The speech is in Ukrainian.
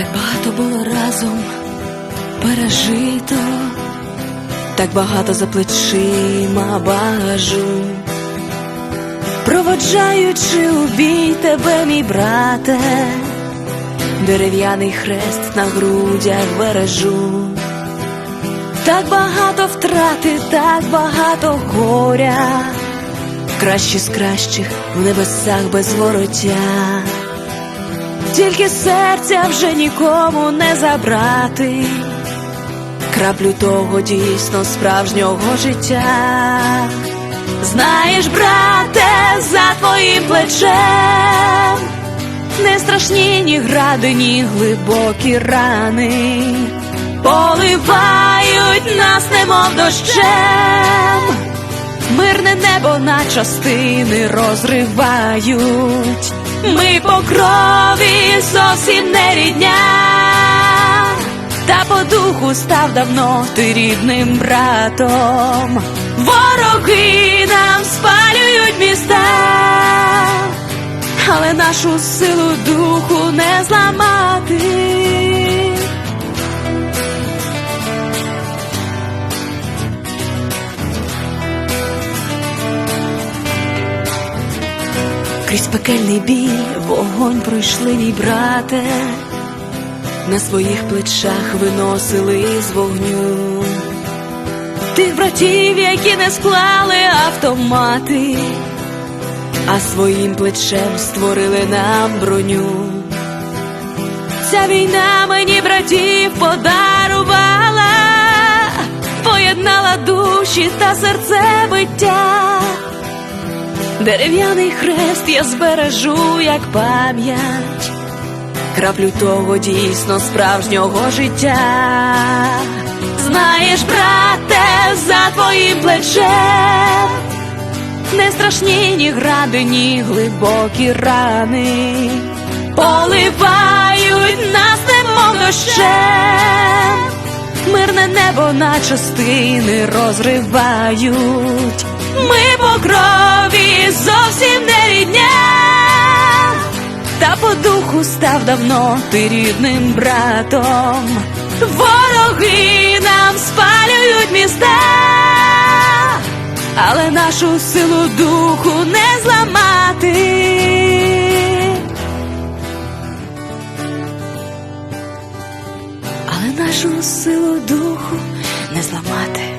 Так багато було разом пережито, так багато за плечима багажу. Проводжаючи у бій тебе, мій брате, дерев'яний хрест на грудях бережу. Так багато втрати, так багато горя, кращі з кращих в небесах без вороття. Тільки серця вже нікому не забрати, краплю того дійсно справжнього життя. Знаєш, брате, за твоїм плечем не страшні ні гради, ні глибокі рани, поливають нас, немов дощем, мирне небо на частини розривають, ми по крові зовсім не рідня, та по духу став давно ти рідним братом. Вороги нам спалюють міста, але нашу силу духу не зламати. Крізь пекельний бій вогонь пройшли мій брате, на своїх плечах виносили з вогню тих братів, які не склали автомати, а своїм плечем створили нам броню. Ця війна мені братів подарувала, поєднала душі та серце биття. Дерев'яний хрест я збережу як пам'ять, краплю того дійсно справжнього життя. Знаєш, брате, за твоїм плечем не страшні ні гради, ні глибокі рани, поливають нас, немов дощем, мирне небо на частини розривають. Ми по зовсім не рідня, та по духу став давно ти рідним братом. Вороги нам спалюють міста, але нашу силу духу не зламати. Але нашу силу духу не зламати.